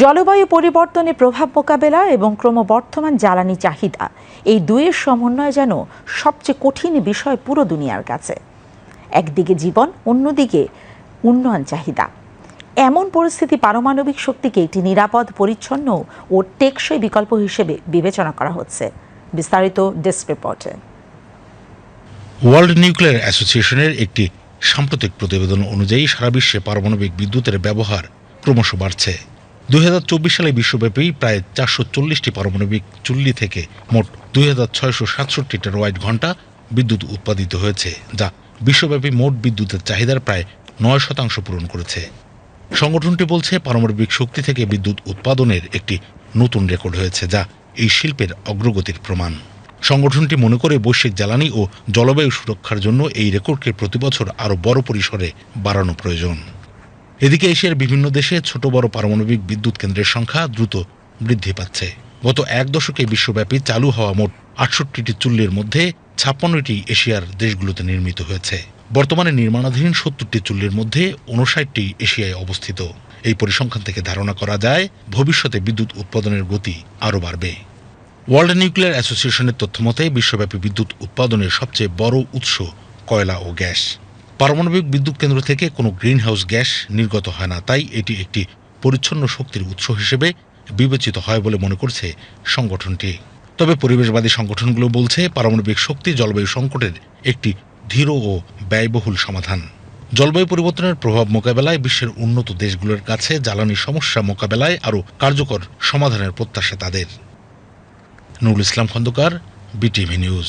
জলবায়ু পরিবর্তনে প্রভাব মোকাবেলা এবং ক্রমবর্ধমান জ্বালানি চাহিদা। এই দুইয়ের সমন্বয় যেন সবচেয়ে কঠিন বিষয় পুরো দুনিয়ার কাছে। একদিকে জীবন, অন্যদিকে উন্নয়ন চাহিদা। এমন পরিস্থিতি পারমাণবিক শক্তিকে একটি নিরাপদ, পরিচ্ছন্ন ও টেকসই বিকল্প হিসেবে বিবেচনা করা হচ্ছে। বিস্তারিত ডেস্ক রিপোর্টে। ওয়ার্ল্ড নিউক্লিয়ার অ্যাসোসিয়েশনের একটি সাম্প্রতিক প্রতিবেদন অনুযায়ী সারা বিশ্বে পারমাণবিক বিদ্যুতের ব্যবহার ক্রমশ বাড়ছে। দুই হাজার চব্বিশ সালে বিশ্বব্যাপী প্রায় চারশো চল্লিশটি পারমাণবিক চুল্লি থেকে মোট দুই হাজার ছয়শো সাতষট্টি টেরাওয়াইট ঘণ্টা বিদ্যুৎ উৎপাদিত হয়েছে, যা বিশ্বব্যাপী মোট বিদ্যুতের চাহিদার প্রায় নয় শতাংশ পূরণ করেছে। সংগঠনটি বলছে, পারমাণবিক শক্তি থেকে বিদ্যুৎ উৎপাদনের একটি নতুন রেকর্ড হয়েছে, যা এই শিল্পের অগ্রগতির প্রমাণ। সংগঠনটি মনে করে বৈশ্বিক জ্বালানি ও জলবায়ু সুরক্ষার জন্য এই রেকর্ডকে প্রতিবছর আরও বড় পরিসরে বাড়ানো প্রয়োজন। এদিকে এশিয়ার বিভিন্ন দেশে ছোট বড় পারমাণবিক বিদ্যুৎ কেন্দ্রের সংখ্যা দ্রুত বৃদ্ধি পাচ্ছে। গত এক দশকে বিশ্বব্যাপী চালু হওয়া মোট আটষট্টিটি চুল্লির মধ্যে ছাপ্পান্নটি এশিয়ার দেশগুলোতে নির্মিত হয়েছে। বর্তমানে নির্মাণাধীন সত্তরটি চুল্লির মধ্যে উনষাটটি এশিয়ায় অবস্থিত। এই পরিসংখ্যান থেকে ধারণা করা যায়, ভবিষ্যতে বিদ্যুৎ উৎপাদনের গতি আরও বাড়বে। ওয়ার্ল্ড নিউক্লিয়ার অ্যাসোসিয়েশনের তথ্যমতে, বিশ্বব্যাপী বিদ্যুৎ উৎপাদনের সবচেয়ে বড় উৎস কয়লা ও গ্যাস। পারমাণবিক বিদ্যুৎ কেন্দ্র থেকে কোনো গ্রিনহাউস গ্যাস নির্গত হয় না। তাই এটি একটি পরিচ্ছন্ন শক্তির উৎস হিসেবে বিবেচিত হয় বলে মনে করছে সংগঠনটি। তবে পরিবেশবাদী সংগঠনগুলো বলছে, পারমাণবিক শক্তি জলবায়ু সংকটের একটি ধীর ও ব্যয়বহুল সমাধান। জলবায়ু পরিবর্তনের প্রভাব মোকাবেলায় বিশ্বের উন্নত দেশগুলোর কাছে জ্বালানি সমস্যা মোকাবেলায় আরও কার্যকর সমাধানের প্রত্যাশা তাদের। Nurul Islam Khandakar, BTV news.